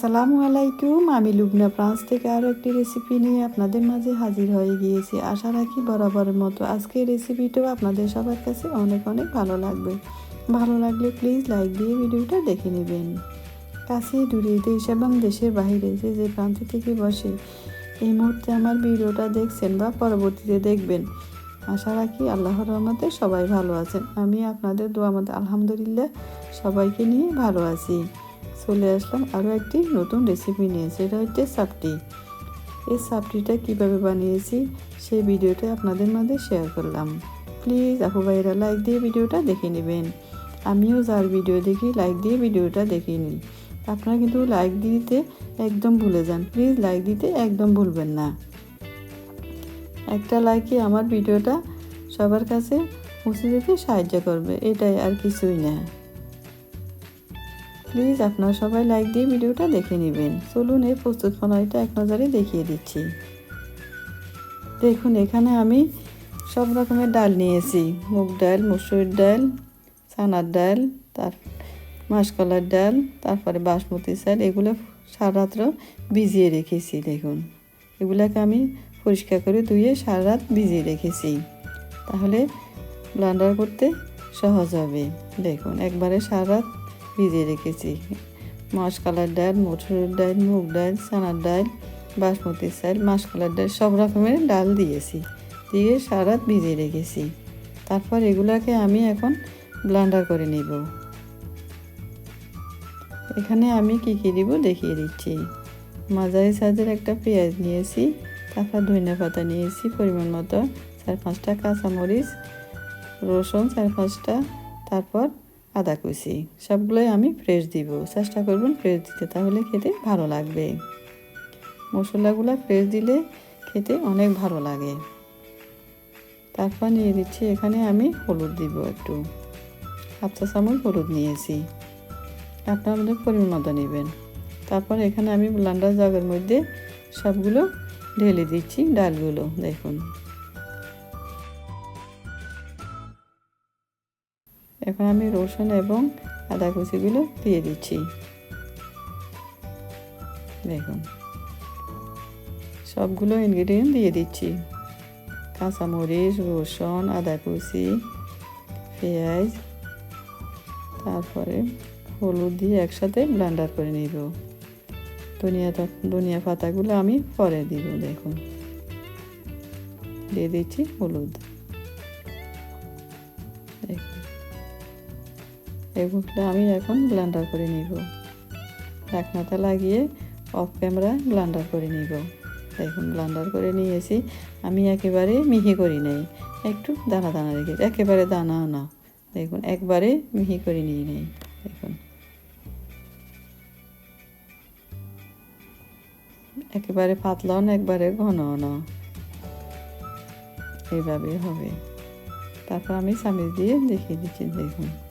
আসসালামু আলাইকুম। আমি লুবনা ফ্রান্স থেকে আরও একটি রেসিপি নিয়ে আপনাদের মাঝে হাজির হয়ে গিয়েছি। আশা রাখি বরাবরের মতো আজকের রেসিপিটাও আপনাদের সবার কাছে অনেক অনেক ভালো লাগবে। ভালো লাগলে প্লিজ লাইক দিয়ে ভিডিওটা দেখে নেবেন। কাছে দূরে দেশ এবং দেশের বাইরে যে যে প্রান্ত থেকে বসে এই মুহূর্তে আমার ভিডিওটা দেখছেন বা পরবর্তীতে দেখবেন, আশা রাখি আল্লাহর রহমতে সবাই ভালো আছেন। আমি আপনাদের দোয়া মতে আলহামদুলিল্লাহ সবাইকে নিয়ে ভালো আছি। চলে আসলাম আরও একটি নতুন রেসিপি নিয়ে, সেটা হচ্ছে সাপটি। এই সাপটিটা কীভাবে বানিয়েছি, সেই ভিডিওটা আপনাদের মাঝে শেয়ার করলাম। প্লিজ আপু ভাইরা লাইক দিয়ে ভিডিওটা দেখে নেবেন। আমিও যার ভিডিও দেখি লাইক দিয়ে ভিডিওটা দেখে নিই। আপনারা কিন্তু লাইক দিতে একদম ভুলে যান। প্লিজ লাইক দিতে একদম ভুলবেন না। একটা লাইকই আমার ভিডিওটা সবার কাছে পৌঁছে যেতে সাহায্য করবে, এটাই আর কিছুই না। প্লিজ আপনারা সবাই লাইক দিয়ে ভিডিওটা দেখে নেবেন। চলুন এই প্রস্তুত প্রণালীটা এক নজরে দেখিয়ে দিচ্ছি। দেখুন, এখানে আমি সব রকমের ডাল নিয়েছি। মুগ ডাল, মুসুর ডাল, চানার ডাল, তার মাসকলার ডাল, তারপরে বাসমতি চাল, এগুলো সারা রাত্র ভিজিয়ে রেখেছি, দেখুন। এগুলোকে আমি পরিষ্কার করে ধুয়ে সারা রাত ভিজিয়ে রেখেছি। তাহলে ব্লান্ডার করতে সহজ হবে। দেখুন, একবারে সারা রাত ভিজিয়ে রেখেছি। মাসকলার ডাল মটরের ডাল, মুগ ডাল, চানার ডাল, বাসমতি চাল মাসকলার ডাল, সব রকমের ডাল দিয়েছি। দিয়ে সারা ভিজিয়ে রেখেছি। তারপর এগুলাকে আমি এখন ব্লান্ডার করে নিব। এখানে আমি কি কি দিব দেখিয়ে দিচ্ছি। মাঝারি সাইজের একটা পেঁয়াজ নিয়েছি, তারপর ধনিয়া পাতা নিয়েছি, পরিমাণ মতো চার পাঁচটা কাঁচামরিচ, রসুন চার পাঁচটা, তারপর আদা কুচি, সবগুলোই আমি ফ্রেশ দিব। চেষ্টা করবেন ফ্রেশ দিতে, তাহলে খেতে ভালো লাগবে। মশলাগুলো ফ্রেশ দিলে খেতে অনেক ভালো লাগে। তারপর নিয়ে দিচ্ছি এখানে আমি হলুদ দিব একটু। হাফ চা চামচ হলুদ নিয়েছি। আপনার পরিমাণ মতো নেবেন। তারপর এখানে আমি ব্লান্ডার জাগের মধ্যে সবগুলো ঢেলে দিচ্ছি ডালগুলো, দেখুন। এখন আমি রসুন এবং আদা কুচিগুলো দিয়ে দিচ্ছি। দেখুন। সবগুলো ইনগ্রিডিয়েন্ট দিয়ে দিচ্ছি। কাঁচামরিচ, রসুন, আদা কুচি, পেঁয়াজ, তারপরে হলুদ দিয়ে একসাথে ব্লান্ডার করে নিব। ধনিয়া ধনিয়া পাতাগুলো আমি পরে দিব, দেখুন। দিয়ে দিচ্ছি হলুদ। দেখুন এগুলো আমি এখন ব্লেন্ডার করে নিব। ঢাকনাটা লাগিয়ে অফ ক্যামেরা ব্লেন্ডার করে নিব। দেখুন, ব্লেন্ডার করে নিয়েছি। আমি একেবারে মিহি করি নাই। একটু দানা দানা রেখে একেবারে দানাও না। দেখুন, একবারে মিহি করে নিয়ে নেই। দেখুন। একেবারে পাতলাও না, একবারে ঘনও না। এইভাবে হবে। তারপর আমি চামিচ দিয়ে দেখিয়ে দিচ্ছি, দেখুন।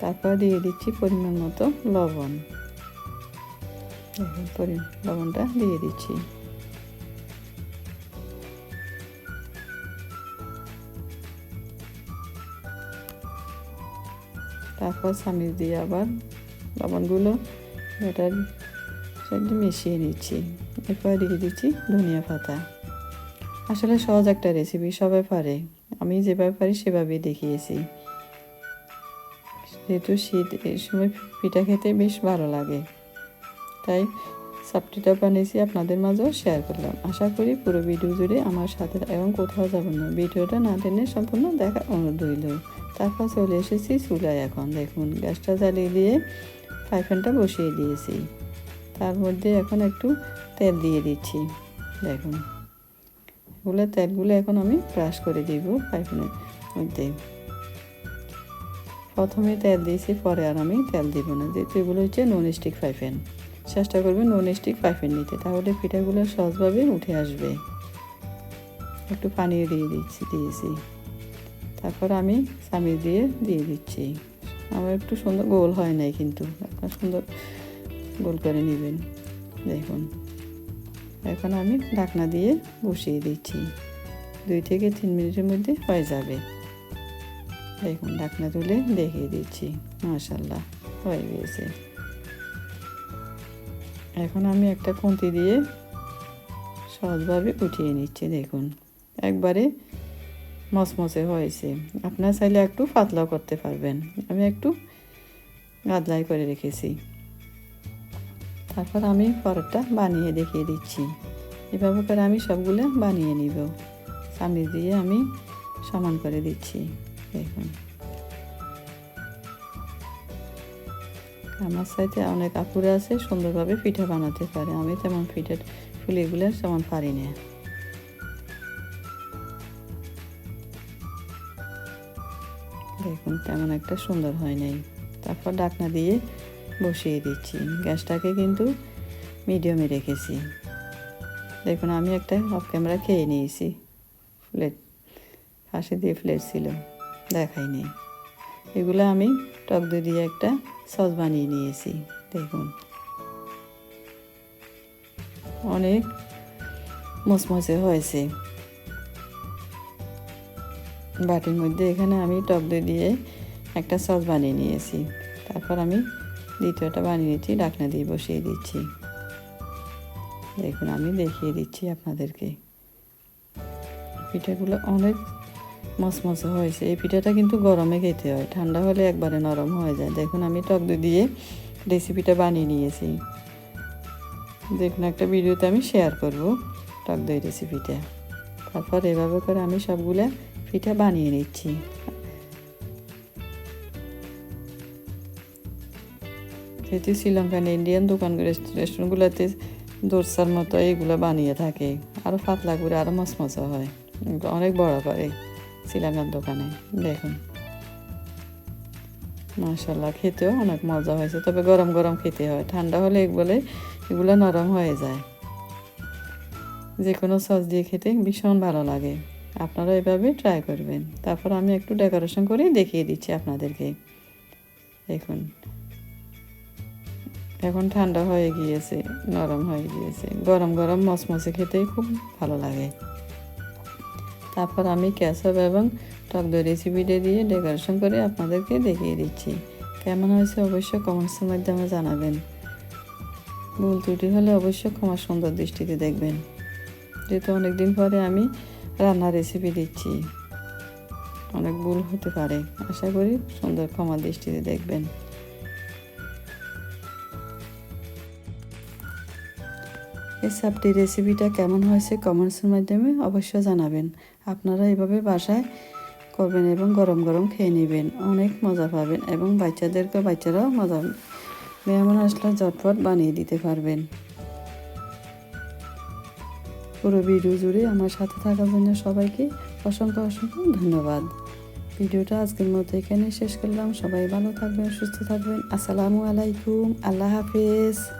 তারপর দিয়ে দিচ্ছি পরিমাণ মতো লবণ। লবণটা দিয়ে দিচ্ছি। তারপর চামিচ দিয়ে আবার লবণগুলো সাথে মিশিয়ে নিচ্ছি। এরপর দিয়ে দিচ্ছি ধনিয়া পাতা। আসলে সহজ একটা রেসিপি সবাই পারে। আমি যেভাবে পারি সেভাবেই দেখিয়েছি। যেহেতু শীত, এই সময় পিঠা খেতে বেশ ভালো লাগে। তাই সাপটিটা বানিয়েছি আপনাদের মাঝেও শেয়ার করলাম। আশা করি পুরো ভিডিও জুড়ে আমার সাথে এবং কোথাও যাব না। ভিডিওটা না টেনে সম্পূর্ণ দেখা অনুরোধ রইল। তারপর চলে এসেছি চুলায় এখন। দেখুন, গ্যাসটা জ্বালিয়ে দিয়ে ফ্রাই বসিয়ে দিয়েছি। তার মধ্যে এখন একটু তেল দিয়ে দিচ্ছি। দেখুন, এগুলো তেলগুলো এখন আমি ব্রাশ করে দিব ফ্রাই মধ্যে। প্রথমে তেল দিয়েছি, পরে আর আমি তেল দিব না। যেহেতু এগুলো হচ্ছে নন স্টিক প্যান। চেষ্টা করবেন নন স্টিক প্যান নিতে, তাহলে পিঠাগুলো সহজভাবে উঠে আসবে। একটু পানি দিয়ে দিচ্ছি, দিয়েছি। তারপর আমি চামিচ দিয়ে দিয়ে দিচ্ছি। আমার একটু সুন্দর গোল হয় নাই কিন্তু, আপনার সুন্দর গোল করে নেবেন। দেখুন, এখন আমি ঢাকনা দিয়ে বসিয়ে দিচ্ছি। দুই থেকে তিন মিনিটের মধ্যে হয়ে যাবে। দেখুন ঢাকনা তুলে দেখিয়ে দিচ্ছি মাশাল্লাহ হয়ে গিয়েছে এখন আমি একটা খুন্তি দিয়ে সহজভাবে উঠিয়ে নিচ্ছি, দেখুন, একবারে মচমচে হয়েছে। আপনার চাইলে একটু পাতলাও করতে পারবেন, আমি একটু গাদলাই করে রেখেছি। তারপর আমি পরোটা বানিয়ে দেখিয়ে দিচ্ছি। এভাবে করে আমি সবগুলো বানিয়ে নিব। সামনে দিয়ে আমি সমান করে দিচ্ছি। দেখুন আমার সাথে অনেক আপুরা আছে, সুন্দরভাবে পিঠা বানাতে পারে। আমি তেমন পিঠা ফুলিগুলো তেমন পারি না। দেখুন, তেমন একটা সুন্দর হয় নাই। তারপর ডাকনা দিয়ে বসিয়ে দিচ্ছি। গ্যাসটাকে কিন্তু মিডিয়ামে রেখেছি। দেখুন, আমি একটা অফ ক্যামেরা খেয়ে নিয়েছি। প্লেট ফাঁসি দিয়ে প্লেট ছিল। দেখাইনি। এগুলো আমি টক দই দিয়ে একটা সস বানিয়ে নিয়েছি, দেখুন। অনেক মচমচে হয়েছে। বাটির মধ্যে এখানে আমি টক দই দিয়ে একটা সস বানিয়ে নিয়েছি। তারপর আমি দ্বিতীয়টা বানিয়ে নিচ্ছি ডাকনা দিয়ে বসিয়ে দিচ্ছি। দেখুন, আমি দেখিয়ে দিচ্ছি আপনাদেরকে। পিঠাগুলো অনেক মচমচে হয়েছে। এই পিঠাটা কিন্তু গরমে খেতে হয়। ঠান্ডা হলে একবারে নরম হয়ে যায়। দেখুন, আমি টক দই দিয়ে রেসিপিটা বানিয়ে নিয়েছি। দেখুন, একটা ভিডিওতে আমি শেয়ার করব টক দই রেসিপিটা তারপর এভাবে করে আমি সবগুলা পিঠা বানিয়ে নিচ্ছি। যেহেতু শ্রীলঙ্কান ইন্ডিয়ান দোকান রেস্টুরেন্টগুলোতে দোরসার মতো এইগুলো বানিয়ে থাকে আরও পাতলা করে আরও মচমচা হয়। অনেক বড় করে শ্রীলঙ্কার দোকানে, দেখুন। মাশাল্লাহ খেতেও অনেক মজা হয়েছে, তবে গরম গরম খেতে হয়। ঠান্ডা হলে এগুলো এগুলো নরম হয়ে যায়। যে কোনো সস দিয়ে খেতে ভীষণ ভালো লাগে। আপনারা এভাবে ট্রাই করবেন। তারপর আমি একটু ডেকোরেশন করে দেখিয়ে দিচ্ছি আপনাদেরকে। দেখুন। এখন ঠান্ডা হয়ে গিয়েছে, নরম হয়ে গিয়েছে। গরম গরম মচমচে খেতেই খুব ভালো লাগে। তারপর আমি ক্যাসব এবং টক দই রেসিপিটা দিয়ে ডেকোরেশন করে আপনাদেরকে দেখিয়ে দিচ্ছি। কেমন হয়েছে অবশ্যই কমেন্টসের মাধ্যমে জানাবেন। ভুল ত্রুটি হলে অবশ্যই ক্ষমা সুন্দর দৃষ্টিতে দেখবেন। যেহেতু অনেকদিন পরে আমি রান্নার রেসিপি দিচ্ছি। অনেক ভুল হতে পারে। আশা করি সুন্দর ক্ষমা দৃষ্টিতে দেখবেন। সাপটি রেসিপিটা কেমন হয়েছে কমেন্টসের মাধ্যমে অবশ্যই জানাবেন। আপনারা এভাবে বাসায় করবেন এবং গরম গরম খেয়ে নেবেন। অনেক মজা পাবেন এবং বাচ্চাদেরকে বাচ্চারাও মজা মেহমান আসলে ঝটপট বানিয়ে দিতে পারবেন। পুরো ভিডিও জুড়ে আমার সাথে থাকার জন্য সবাইকে অসংখ্য অসংখ্য ধন্যবাদ। ভিডিওটা আজকের মতো এখানে শেষ করলাম। সবাই ভালো থাকবেন, সুস্থ থাকবেন। আসসালামু আলাইকুম। আল্লাহ হাফিজ।